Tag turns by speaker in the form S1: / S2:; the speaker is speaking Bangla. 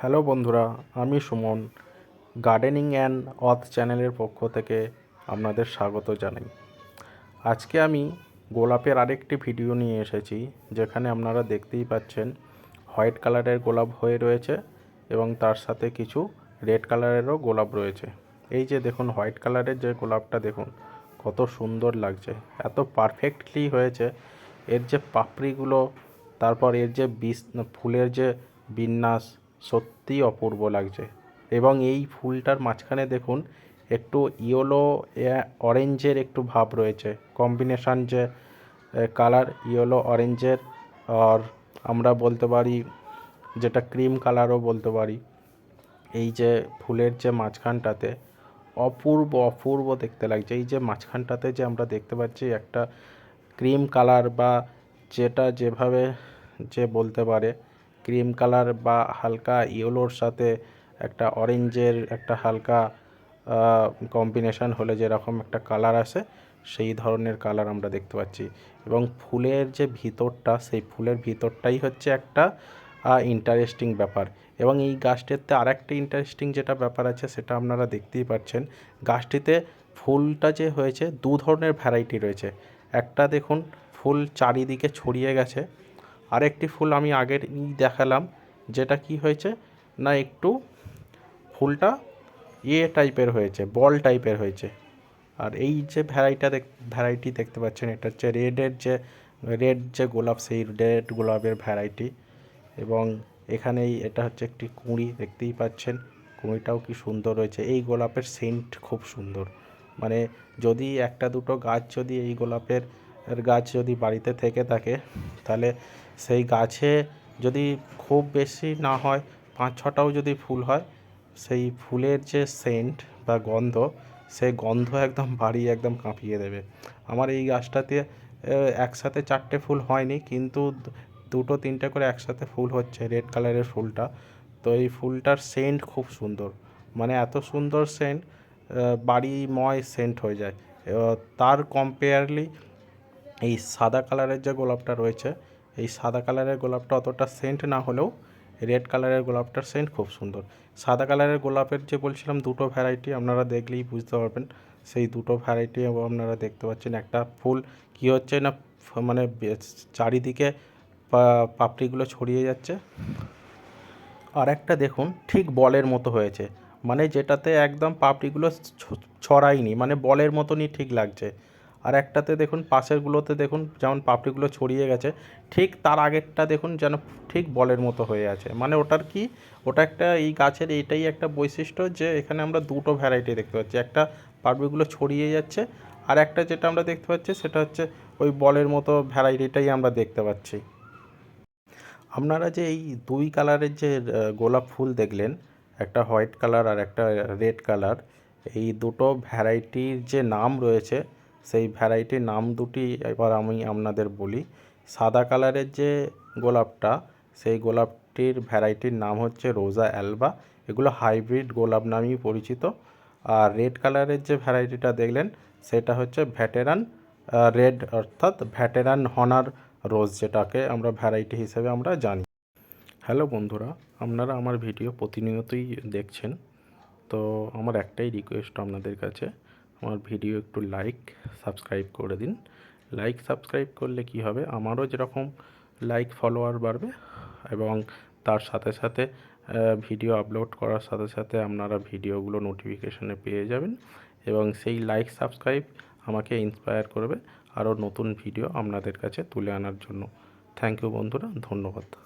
S1: হ্যালো বন্ধুরা, আমি সুমন গার্ডেনিং অ্যান্ড অথ চ্যানেলের পক্ষ থেকে আপনাদের স্বাগত জানাই। আজকে আমি গোলাপের আরেকটি ভিডিও নিয়ে এসেছি, যেখানে আপনারা দেখতেই পাচ্ছেন হোয়াইট কালারের গোলাপ হয়ে রয়েছে এবং তার সাথে কিছু রেড কালারেরও গোলাপ রয়েছে। এই যে দেখুন, হোয়াইট কালারের যে গোলাপটা দেখুন, কত সুন্দর লাগছে, এত পারফেক্টলি হয়েছে। এর যে পাপড়িগুলো, তারপর এর যে বিষ ফুলের যে বিন্যাস সত্যিই অপূর্ব লাগছে। এবং এই ফুলটার মাঝখানে দেখুন, একটু ইয়েলো অরেঞ্জের একটু ভাব রয়েছে। কম্বিনেশান যে কালার ইয়েলো অরেঞ্জের আর আমরা বলতে পারি, যেটা ক্রিম কালারও বলতে পারি, এই যে ফুলের যে মাঝখানটাতে অপূর্ব অপূর্ব দেখতে লাগছে। এই যে মাঝখানটাতে যে আমরা দেখতে পাচ্ছি, একটা ক্রিম কালার বা যেটা যেভাবে যে বলতে পারে ক্রিম কালার বা হালকা ইয়েলোর সাথে একটা অরেঞ্জের একটা হালকা কম্বিনেশান হলে যেরকম একটা কালার আসে, সেই ধরনের কালার আমরা দেখতে পাচ্ছি। এবং ফুলের যে ভিতরটা, সেই ফুলের ভিতরটাই হচ্ছে একটা ইন্টারেস্টিং ব্যাপার। এবং এই গাছটিতে আর একটা ইন্টারেস্টিং যেটা ব্যাপার আছে, সেটা আপনারা দেখতেই পাচ্ছেন। গাছটিতে ফুলটা যে হয়েছে, দু ধরনের ভ্যারাইটি রয়েছে। একটা দেখুন, ফুল চারিদিকে ছড়িয়ে গেছে আরেকটি ফুল আমি আগের দেখালাম, যেটা কি হয়েছে? না, একটু ফুলটা ইয়ে টাইপের হয়েছে, বল টাইপের হয়েছে। আর এই যে ভ্যারাইটা দেখ, ভ্যারাইটি দেখতে পাচ্ছেন, এটা হচ্ছে রেডের যে, রেড যে গোলাপ, সেই রেড গোলাপের ভ্যারাইটি। এবং এখানেই এটা হচ্ছে একটি কুঁড়ি, দেখতেই পাচ্ছেন। কুঁড়িটাও কি সুন্দর রয়েছে এই গোলাপের সেন্ট খুব সুন্দর। মানে যদি একটা দুটো গাছ যদি, এই গোলাপের গাছ যদি বাড়িতে থেকে থাকে, তাহলে সেই গাছে যদি খুব বেশি না হয়, পাঁচ ছটাও যদি ফুল হয়, সেই ফুলের যে সেন্ট বা গন্ধ, সেই গন্ধ একদম বাড়ি একদম কাঁপিয়ে দেবে। আমার এই গাছটাতে একসাথে চারটে ফুল হয়নি, কিন্তু দুটো তিনটে করে একসাথে ফুল হচ্ছে রেড কালারের ফুলটা। তো এই ফুলটার সেন্ট খুব সুন্দর। মানে এত সুন্দর সেন্ট বাড়িময় সেন্ট হয়ে যায়। তার কম্পেয়ারলি এই সাদা কালারের যে গোলাপটা রয়েছে এই সাদা কালারের গোলাপটা অতটা সেন্ট না হলেও রেড কালারের গোলাপটার সেন্ট খুব সুন্দর। সাদা কালারের গোলাপের যে বলছিলাম দুটো ভ্যারাইটি আপনারা দেখলেই বুঝতে পারবেন। সেই দুটো ভ্যারাইটি আপনারা দেখতে পাচ্ছেন। একটা ফুল কী হচ্ছে না মানে চারিদিকে পাপড়িগুলো ছড়িয়ে যাচ্ছে। আর একটা দেখুন, ঠিক বলের মতো হয়েছে। মানে যেটাতে একদম পাপড়িগুলো ছড়ায়নি মানে বলের মতনই ঠিক লাগছে। আর একটাতে দেখুন, পাশেরগুলোতে দেখুন, যেমন পাপড়িগুলো ছড়িয়ে গেছে, ঠিক তার আগেরটা দেখুন যেন ঠিক বলের মতো হয়ে আছে। মানে ওটার কি? ওটা একটা এই গাছের এইটাই একটা বৈশিষ্ট্য যে এখানে আমরা দুটো ভ্যারাইটি দেখতে পাচ্ছি। একটা পাপড়িগুলো ছড়িয়ে যাচ্ছে আর একটা যেটা আমরা দেখতে পাচ্ছি সেটা হচ্ছে ওই বলের মতো ভ্যারাইটিটাই আমরা দেখতে পাচ্ছি। আপনারা যে এই দুই কালারের যে গোলাপ ফুল দেখলেন, একটা হোয়াইট কালার আর একটা রেড কালার এই দুটো ভ্যারাইটির যে নাম রয়েছে সেই ভ্যারাইটির নাম দুটি এবার আমি আপনাদের বলি। সাদা কালারের যে গোলাপটা, সেই গোলাপটির ভ্যারাইটির নাম হচ্ছে রোজা অ্যালবা। এগুলো হাইব্রিড গোলাপ নামেই পরিচিত। আর রেড কালারের যে ভ্যারাইটিটা দেখলেন, সেটা হচ্ছে ভ্যাটেরান রেড অর্থাৎ ভ্যাটেরান হনার রোজ, যেটাকে আমরা ভ্যারাইটি হিসেবে আমরা জানি। হ্যালো বন্ধুরা, আপনারা আমার ভিডিও প্রতিনিয়তই দেখছেন। তো আমার একটাই রিকোয়েস্ট আপনাদের কাছে আমার ভিডিও একটু লাইক সাবস্ক্রাইব করে দিন। লাইক সাবস্ক্রাইব করলে কি হবে? আমারও যেরকম লাইক ফলোয়ার বাড়বে এবং তার সাথে সাথে ভিডিও আপলোড করার সাথে সাথে আপনারা ভিডিওগুলো নোটিফিকেশানে পেয়ে যাবেন এবং সেই লাইক সাবস্ক্রাইব আমাকে ইন্সপায়ার করবে আরও নতুন ভিডিও আপনাদের কাছে তুলে আনার জন্য। থ্যাংক ইউ বন্ধুরা, ধন্যবাদ।